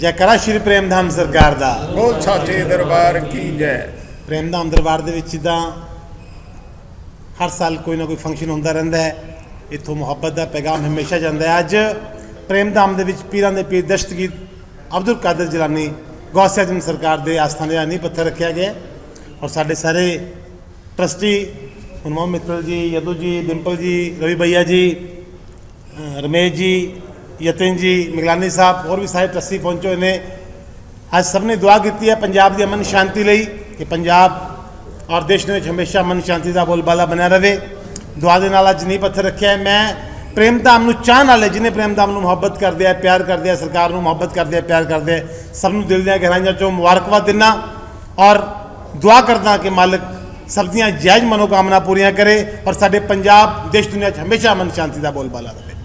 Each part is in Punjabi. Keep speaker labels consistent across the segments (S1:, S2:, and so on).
S1: ਜੈਕਾਰਾ ਸ਼੍ਰੀ ਪ੍ਰੇਮਧਾਮ ਸਰਕਾਰ ਦਾ।
S2: ਬੋਲ ਸਾਚੇ ਦਰਬਾਰ ਕੀ ਜੈ।
S1: ਪ੍ਰੇਮਧਾਮ ਦਰਬਾਰ ਦੇ ਵਿੱਚ ਜਿੱਦਾਂ ਹਰ ਸਾਲ ਕੋਈ ਨਾ ਕੋਈ ਫੰਕਸ਼ਨ ਹੁੰਦਾ ਰਹਿੰਦਾ ਹੈ। ਇੱਥੋਂ ਮੁਹੱਬਤ ਦਾ ਪੈਗਾਮ ਹਮੇਸ਼ਾ ਜਾਂਦਾ ਹੈ। ਅੱਜ ਪ੍ਰੇਮਧਾਮ ਦੇ ਵਿੱਚ ਪੀਰਾਂ ਦੇ ਪੀਰ ਦਸ਼ਤਗੀਰ ਅਬਦੁਲ ਕਾਦਰ ਜਲਾਨੀ ਗੌਸੇ ਆਜ਼ਮ ਸਰਕਾਰ ਦੇ ਆਸਥਾਨ ਦੇ ਨੀਂਹ ਪੱਥਰ ਰੱਖਿਆ ਗਿਆ ਔਰ ਸਾਡੇ ਸਾਰੇ ਟਰਸਟੀ ਹਨੂਮਾਨ ਮਿੱਤਲ ਜੀ ਯਦੂ ਜੀ ਡਿੰਪਲ ਜੀ ਰਵੀ ਭਈਆ ਜੀ ਰਮੇਸ਼ ਜੀ ਯਤਨ ਜੀ, ਮਿਗਲਾਨੀ ਸਾਹਿਬ, ਹੋਰ ਵੀ ਸਾਰੇ ਟਰਸਟੀ ਪਹੁੰਚੇ ਹੋਏ ਨੇ। ਅੱਜ ਸਭ ਨੇ ਦੁਆ ਕੀਤੀ ਹੈ ਪੰਜਾਬ ਦੀ ਅਮਨ ਸ਼ਾਂਤੀ ਲਈ ਕਿ ਪੰਜਾਬ ਔਰ ਦੇਸ਼ ਦੇ ਵਿੱਚ ਹਮੇਸ਼ਾ ਅਮਨ ਸ਼ਾਂਤੀ ਦਾ ਬੋਲਬਾਲਾ ਬਣਿਆ ਰਹੇ। ਦੁਆ ਦੇ ਨਾਲ ਅੱਜ ਨੀਂਹ ਪੱਥਰ ਰੱਖਿਆ ਹੈ। ਮੈਂ ਪ੍ਰੇਮਧਾਮ ਨੂੰ ਚਾਹਣ ਵਾਲੇ ਪ੍ਰੇਮ ਧਾਮ ਨੂੰ ਮੁਹੱਬਤ ਕਰਦੇ ਆ, ਪਿਆਰ ਕਰਦੇ ਆ, ਸਰਕਾਰ ਨੂੰ ਮੁਹੱਬਤ ਕਰਦੇ ਆ, ਪਿਆਰ ਕਰਦੇ ਆ, ਸਭ ਨੂੰ ਦਿਲ ਦੀਆਂ ਗਹਿਰਾਈਆਂ ਚੋਂ ਮੁਬਾਰਕਬਾਦ ਦਿੰਦਾ ਔਰ ਦੁਆ ਕਰਦਾ ਕਿ ਮਾਲਕ ਸਭ ਦੀਆਂ ਜਾਇਜ਼ ਮਨੋਕਾਮਨਾ ਪੂਰੀਆਂ ਕਰੇ ਔਰ ਸਾਡੇ ਪੰਜਾਬ, ਦੇਸ਼ ਦੁਨੀਆ 'ਚ ਹਮੇਸ਼ਾ ਅਮਨ ਸ਼ਾਂਤੀ ਦਾ ਬੋਲਬਾਲਾ ਰਹੇ।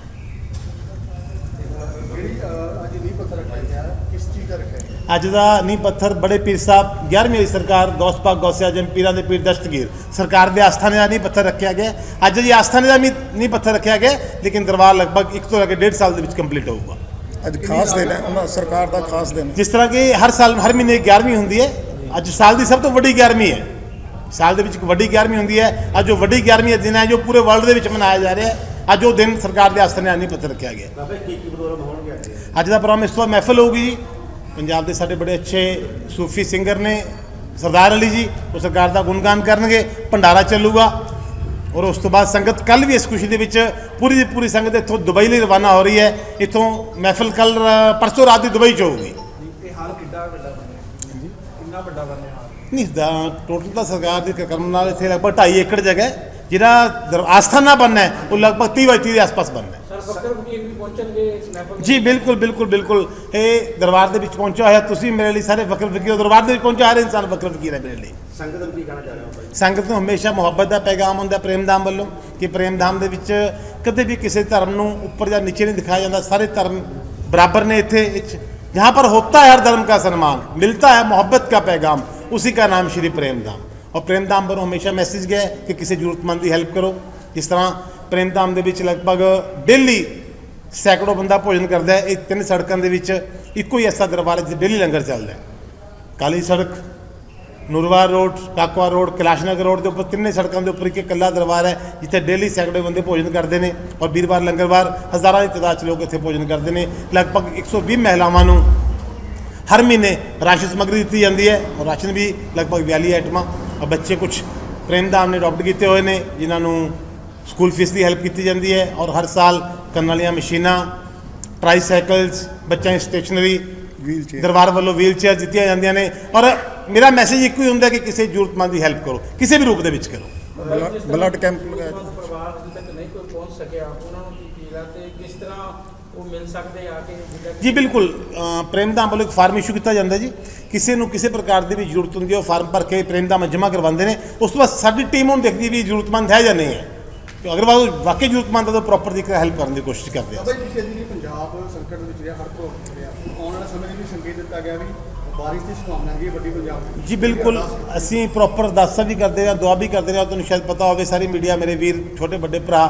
S3: ਜਿਹੜੀ ਅੱਜ ਨੀਂਹ ਪੱਥਰ ਰੱਖਿਆ ਗਿਆ ਕਿਸ ਚੀਜ਼ ਦਾ ਰੱਖਿਆ ਗਿਆ?
S1: ਅੱਜ ਦਾ ਨੀਂਹ ਪੱਥਰ ਬੜੇ ਪੀਰ ਸਾਹਿਬ 11ਵੀਂ ਵਾਲੀ ਸਰਕਾਰ ਗੌਸ ਪਾਕ ਗੌਸੇ ਆਜਮ ਪੀਰਾਂ ਦੇ ਪੀਰ ਦਸਤਗੀਰ। ਸਰਕਾਰ ਦੇ ਆਸਥਾਨੇ ਦਾ ਨੀਂਹ ਪੱਥਰ ਰੱਖਿਆ ਗਿਆ। ਅੱਜ ਜੀ ਆਸਥਾਨੇ ਦਾ ਨੀਂਹ ਪੱਥਰ ਰੱਖਿਆ ਗਿਆ ਲੇਕਿਨ ਦਰਬਾਰ ਲਗਭਗ 1 ਤੋਂ ਲੈ ਕੇ 1.5 ਸਾਲ ਦੇ ਵਿੱਚ ਕੰਪਲੀਟ ਹੋਊਗਾ।
S2: ਅੱਜ ਖਾਸ ਦਿਨ ਹੈ ਉਹਨਾਂ ਸਰਕਾਰ ਦਾ ਖਾਸ ਦਿਨ।
S1: ਜਿਸ ਤਰ੍ਹਾਂ ਕਿ ਹਰ ਸਾਲ ਹਰ ਮਹੀਨੇ 11ਵੀਂ ਹੁੰਦੀ ਹੈ। ਅੱਜ ਸਾਲ ਦੀ ਸਭ ਤੋਂ ਵੱਡੀ 11ਵੀਂ ਹੈ। ਸਾਲ ਦੇ ਵਿੱਚ ਇੱਕ ਵੱਡੀ 11ਵੀਂ ਹੁੰਦੀ ਹੈ। ਅੱਜ ਉਹ ਵੱਡੀ 11ਵੀਂ ਦਿਨ ਹੈ ਜੋ ਪੂਰੇ ਵਰਲਡ ਦੇ ਵਿੱਚ ਮਨਾਇਆ ਜਾ ਰਿਹਾ ਹੈ। ਅੱਜ ਉਹ ਦਿਨ ਸਰਕਾਰ ਦੇ ਆਸਥਾਨੇ ਦਾ ਨੀਂਹ ਪੱਥਰ ਰੱਖਿਆ ਗਿਆ।
S3: ਬਾਬਾ ਕੀ ਕੀ ਪ੍ਰੋਗਰਾਮ ਹੋਣਗੇ ਅੱਜ?
S1: ਦਾ ਪ੍ਰੋਗਰਾਮ ਇਸ ਤੋਂ ਮਹਿਫਲ ਹੋਊਗੀ ਜੀ। ਪੰਜਾਬ ਦੇ ਸਾਡੇ ਬੜੇ ਅੱਛੇ ਸੂਫੀ ਸਿੰਗਰ ਨੇ ਸਰਦਾਰ ਅਲੀ ਜੀ ਉਹ ਸਰਕਾਰ ਦਾ ਗੁਣਗਾਨ ਕਰਨਗੇ ਭੰਡਾਰਾ ਚੱਲੂਗਾ। ਔਰ ਉਸ ਤੋਂ ਬਾਅਦ ਸੰਗਤ ਕੱਲ ਵੀ ਇਸ ਖੁਸ਼ੀ ਦੇ ਵਿੱਚ ਪੂਰੀ ਦੀ ਪੂਰੀ ਸੰਗਤ ਇੱਥੋਂ ਦੁਬਈ ਲਈ ਰਵਾਨਾ ਹੋ ਰਹੀ ਹੈ। ਇੱਥੋਂ ਮਹਿਫਲ ਕੱਲ ਪਰਸੋਂ ਰਾਤ ਦੀ ਦੁਬਈ 'ਚ ਹੋਊਗੀ।
S3: ਇਹ ਹਾਲ ਕਿੱਡਾ ਵੱਡਾ ਬਣਿਆ? ਕਿੰਨਾ ਵੱਡਾ ਬਣਿਆ ਹਾਲ?
S1: ਨਹੀਂ ਦਾ ਟੋਟਲ ਤਾਂ ਸਰਕਾਰ ਦੇ ਕਰਮ ਨਾਲ ਇੱਥੇ ਲਗਭਗ 2.5 ਏਕੜ ਜਗ੍ਹਾ ਹੈ। ਜਿਹੜਾ ਦਰ- ਆਸਥਾਨਾ ਬਣਨਾ ਹੈ ਉਹ ਲਗਭਗ 30 ਬਾਈ 30 ਦੇ ਆਸ-ਪਾਸ ਬਣਨਾ ਹੈ
S4: ਸਰ ਫਕਰ ਫਕੀਰ ਵੀ ਪਹੁੰਚਣਗੇ ਇਸ ਮਹਿਫਲ
S1: ਜੀ ਬਿਲਕੁਲ ਬਿਲਕੁਲ ਬਿਲਕੁਲ ਇਹ ਦਰਬਾਰ ਦੇ ਵਿੱਚ ਪਹੁੰਚਿਆ ਹੋਇਆ ਤੁਸੀਂ ਮੇਰੇ ਲਈ ਸਾਰੇ ਵਕਰ ਫਕੀਰ ਹੋ। ਦਰਬਾਰ ਦੇ ਵਿੱਚ ਪਹੁੰਚਿਆ ਹਰ ਇਨਸਾਨ ਵਕਰ ਫਕੀਰ ਹੈ ਮੇਰੇ ਲਈ
S3: ਸੰਗਤ ਨੂੰ ਕੀ ਕਹਿਣਾ ਚਾਹ ਰਹੇ ਹੋ ਭਾਈ
S1: ਸੰਗਤ ਨੂੰ ਹਮੇਸ਼ਾ ਮੁਹੱਬਤ ਦਾ ਪੈਗਾਮ ਹੁੰਦਾ ਪ੍ਰੇਮਧਾਮ ਵੱਲੋਂ ਕਿ ਪ੍ਰੇਮਧਾਮ ਦੇ ਵਿੱਚ ਕਦੇ ਵੀ ਕਿਸੇ ਧਰਮ ਨੂੰ ਉੱਪਰ ਜਾਂ ਨੀਚੇ ਨਹੀਂ ਦਿਖਾਇਆ ਜਾਂਦਾ ਸਾਰੇ ਧਰਮ ਬਰਾਬਰ ਨੇ ਇੱਥੇ ਵਿੱਚ जहाँ पर होता है हर धर्म का सम्मान मिलता है मोहब्बत का पैगाम उसी का नाम श्री प्रेमधाम और ਔਰ ਪ੍ਰੇਮ ਧਾਮ ਪਰ ਹਮੇਸ਼ਾ ਮੈਸੇਜ ਗਿਆ ਕਿ ਕਿਸੇ ਜ਼ਰੂਰਤਮੰਦ ਦੀ ਹੈਲਪ ਕਰੋ। ਜਿਸ ਤਰ੍ਹਾਂ ਪ੍ਰੇਮ ਧਾਮ ਦੇ ਵਿੱਚ ਲਗਭਗ ਡੇਲੀ ਸੈਂਕੜੋ ਬੰਦਾ ਭੋਜਨ ਕਰਦਾ ਹੈ, ਇਹ ਤਿੰਨ ਸੜਕਾਂ ਦੇ ਵਿੱਚ ਇੱਕੋ ਹੀ ਐਸਾ ਦਰਬਾਰ ਹੈ ਜਿੱਥੇ ਡੇਲੀ ਲੰਗਰ ਚੱਲਦਾ ਹੈ। ਕਾਲੀ ਸੜਕ, Nurwar road, Kakwa road, Kalashnagar road ਦੇ ਉੱਪਰ ਤਿੰਨੇ ਸੜਕਾਂ ਦੇ ਉੱਪਰ ਇੱਕ ਇਕੱਲਾ ਦਰਬਾਰ ਹੈ, ਜਿੱਥੇ ਡੇਲੀ ਸੈਂਕੜੇ ਬੰਦੇ ਭੋਜਨ ਕਰਦੇ ਨੇ ਔਰ ਵੀਰਵਾਰ, ਲੰਗਰਵਾਰ ਹਜ਼ਾਰਾਂ ਦੀ ਤਦਾਦ ਚ ਲੋਕ ਇੱਥੇ ਭੋਜਨ ਕਰਦੇ ਨੇ। ਲਗਭਗ 120 ਮਹਿਲਾਵਾਂ ਨੂੰ ਹਰ ਮਹੀਨੇ ਰਾਸ਼ਨ ਸਮਗਰੀ ਦਿੱਤੀ ਜਾਂਦੀ ਹੈ ਔਰ ਰਾਸ਼ਨ ਵੀ ਲਗਭਗ 42 ਆਈਟਮਾਂ ਬੱਚੇ ਕੁਝ ਪ੍ਰੇਮਦਾਮ ਨੇ ਅਡਾਪਟ ਕੀਤੇ ਹੋਏ ਨੇ ਜਿਨ੍ਹਾਂ ਨੂੰ ਸਕੂਲ ਫੀਸ ਦੀ ਹੈਲਪ ਕੀਤੀ ਜਾਂਦੀ ਹੈ ਔਰ ਹਰ ਸਾਲ ਕੰਨ ਵਾਲੀਆਂ ਮਸ਼ੀਨਾਂ ਟ੍ਰਾਈਸਾਈਕਲਸ ਬੱਚਿਆਂ ਦੀ ਸਟੇਸ਼ਨਰੀ
S2: ਵੀਲ ਚੇਅਰ
S1: ਦਰਬਾਰ ਵੱਲੋਂ ਵੀਲ ਚੇਅਰ ਦਿੱਤੀਆਂ ਜਾਂਦੀਆਂ ਨੇ ਔਰ ਮੇਰਾ ਮੈਸੇਜ ਇੱਕੋ ਹੀ ਹੁੰਦਾ ਕਿ ਕਿਸੇ ਜ਼ਰੂਰਤਮੰਦ ਦੀ ਹੈਲਪ ਕਰੋ ਕਿਸੇ ਵੀ ਰੂਪ ਦੇ ਵਿੱਚ ਕਰੋ।
S2: ਬਲੱਡ ਕੈਂਪ ਲਗਾਇਆ
S4: ਪਰਿਵਾਰ ਤੱਕ ਨਹੀਂ ਕੋਈ ਪਹੁੰਚ ਸਕਿਆ ਉਹਨਾਂ ਨੂੰ ਕੀ ਆ ਤੇ ਕਿਸ ਤਰ੍ਹਾਂ ਉਹ ਮਿਲ ਸਕਦੇ ਆ ਕੇ ਜਿੱਦਾਂ ਕਿ
S1: ਜੀ ਬਿਲਕੁਲ। ਅ, ਪ੍ਰੇਮਦਾਮ ਵੱਲੋਂ ਇੱਕ ਫਾਰਮ ਇਸ਼ੂ ਕੀਤਾ ਜਾਂਦਾ ਜੀ। ਕਿਸੇ ਨੂੰ ਕਿਸੇ ਪ੍ਰਕਾਰ ਦੀ ਵੀ ਜ਼ਰੂਰਤ ਹੁੰਦੀ ਹੈ ਉਹ ਫਾਰਮ ਭਰ ਕੇ ਪ੍ਰੇਮਦਾਮ ਜਮ੍ਹਾਂ ਕਰਵਾਉਂਦੇ ਨੇ। ਉਸ ਤੋਂ ਬਾਅਦ ਸਾਡੀ ਟੀਮ ਹੁਣ ਦੇਖਦੀ ਵੀ ਜ਼ਰੂਰਤਮੰਦ ਹੈ ਜਾਂ ਨਹੀਂ ਹੈ। ਤੇ ਅਗਰ ਉਹ ਵਾਕਈ ਜ਼ਰੂਰਤਮੰਦ ਹੈ ਤਾਂ ਪ੍ਰੋਪਰ ਦੀ ਹੈਲਪ ਕਰਨ ਦੀ ਕੋਸ਼ਿਸ਼ ਕਰਦੇ ਹਾਂ
S3: ਬਾਬਾ ਜੀ ਪਿਛਲੇ ਦਿਨੀ ਪੰਜਾਬ ਸੰਕਟ ਵਿੱਚ ਰਿਹਾ ਹਰ ਰਿਹਾ। ਆਉਣ ਵਾਲੇ ਸਮੇਂ ਵੀ ਸੰਕੇਤ ਦਿੱਤਾ ਗਿਆ ਵੀ ਬਾਰਿਸ਼ ਦੀ ਸੰਭਾਵਨਾ ਹੈਗੀ ਹੈ ਵੱਡੀ ਪੰਜਾਬ ਵਿੱਚ
S1: ਜੀ ਬਿਲਕੁਲ। ਅਸੀਂ ਪ੍ਰੋਪਰ ਅਰਦਾਸਾਂ ਵੀ ਕਰਦੇ ਹਾਂ ਦੁਆ ਵੀ ਕਰਦੇ ਹਾਂ ਤੁਹਾਨੂੰ ਸ਼ਾਇਦ ਪਤਾ ਹੋਵੇ ਸਾਰੀ ਮੀਡੀਆ ਮੇਰੇ ਵੀਰ ਛੋਟੇ ਵੱਡੇ ਭਰਾ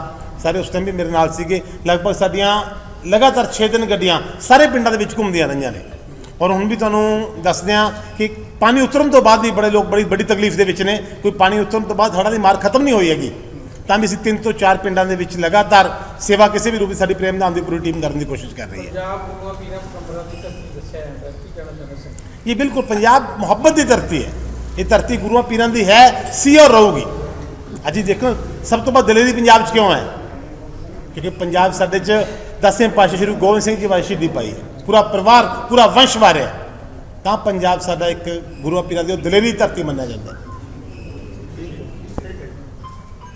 S1: ਸਾਰੇ ਉਸ ਟਾਈਮ ਵੀ ਮੇਰੇ ਨਾਲ ਸੀਗੇ। ਲਗਭਗ ਸਾਡੀਆਂ ਲਗਾਤਾਰ 6 ਦਿਨ ਗੱਡੀਆਂ ਸਾਰੇ ਪਿੰਡਾਂ ਦੇ ਵਿੱਚ ਘੁੰਮਦੀਆਂ ਰਹੀਆਂ ਨੇ। ਔਰ ਹੁਣ ਵੀ ਤੁਹਾਨੂੰ ਦੱਸਦੇ ਹਾਂ ਕਿ ਪਾਣੀ ਉਤਰਨ ਤੋਂ ਬਾਅਦ ਵੀ ਬੜੇ ਲੋਕ ਬੜੀ ਬੜੀ ਤਕਲੀਫ ਦੇ ਵਿੱਚ ਨੇ। ਕੋਈ ਪਾਣੀ ਉਤਰਨ ਤੋਂ ਬਾਅਦ ਹੜ੍ਹਾਂ ਦੀ ਮਾਰ ਖਤਮ ਨਹੀਂ ਹੋਈ ਹੈਗੀ। ਤਾਂ ਵੀ ਅਸੀਂ ਤਿੰਨ ਤੋਂ ਚਾਰ ਪਿੰਡਾਂ ਦੇ ਵਿੱਚ ਲਗਾਤਾਰ ਸੇਵਾ ਕਿਸੇ ਵੀ ਰੂਪ ਵਿੱਚ ਸਾਡੀ ਪ੍ਰੇਮਦਾਨ ਦੀ ਪੂਰੀ ਟੀਮ ਕਰਨ ਦੀ ਕੋਸ਼ਿਸ਼ ਕਰ ਰਹੀ ਹੈ। ਇਹ ਬਿਲਕੁਲ ਪੰਜਾਬ ਮੁਹੱਬਤ ਦੀ ਧਰਤੀ ਹੈ। ਇਹ ਧਰਤੀ ਗੁਰੂਆਂ ਪੀਰਾਂ ਦੀ ਹੈ ਸੀ ਔਰ ਰਹੂਗੀ। ਅੱਜ ਦੇਖੋ ਸਭ ਤੋਂ ਵੱਧ ਦਲੇਰੀ ਪੰਜਾਬ 'ਚ ਕਿਉਂ ਹੈ? ਕਿਉਂਕਿ ਪੰਜਾਬ ਸਾਡੇ 'ਚ ਦਸਵੇਂ ਪਾਤਸ਼ਾਹ ਸ਼੍ਰੀ ਗੁਰੂ ਗੋਬਿੰਦ ਸਿੰਘ ਜੀ ਵਾਸਤੇ ਸ਼ਹੀਦੀ ਪਾਈ ਹੈ। ਪੂਰਾ ਪਰਿਵਾਰ, ਪੂਰਾ ਵੰਸ਼ ਵਾਰਿਆ ਤਾਂ ਪੰਜਾਬ ਸਾਡਾ ਇੱਕ ਗੁਰੂਆਂ ਪੀਰਾਂ ਦੀ ਉਹ ਦਲੇਰੀ ਧਰਤੀ ਮੰਨਿਆ ਜਾਂਦਾ